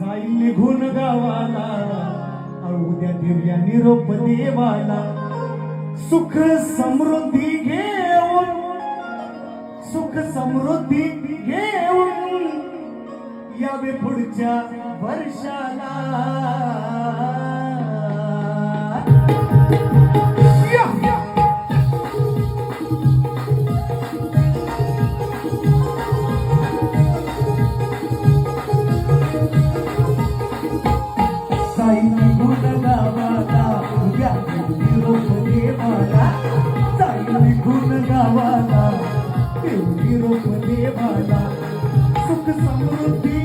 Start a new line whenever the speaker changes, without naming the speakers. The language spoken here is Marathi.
जाईल निघून गावाला. उद्या देऊया निरोप देवाला. सुख समृद्धी घेऊन सुख समृद्धी घेऊन यावे पुढच्या वर्षाला. गावाला उद्या निरोप मला सुख समृद्धी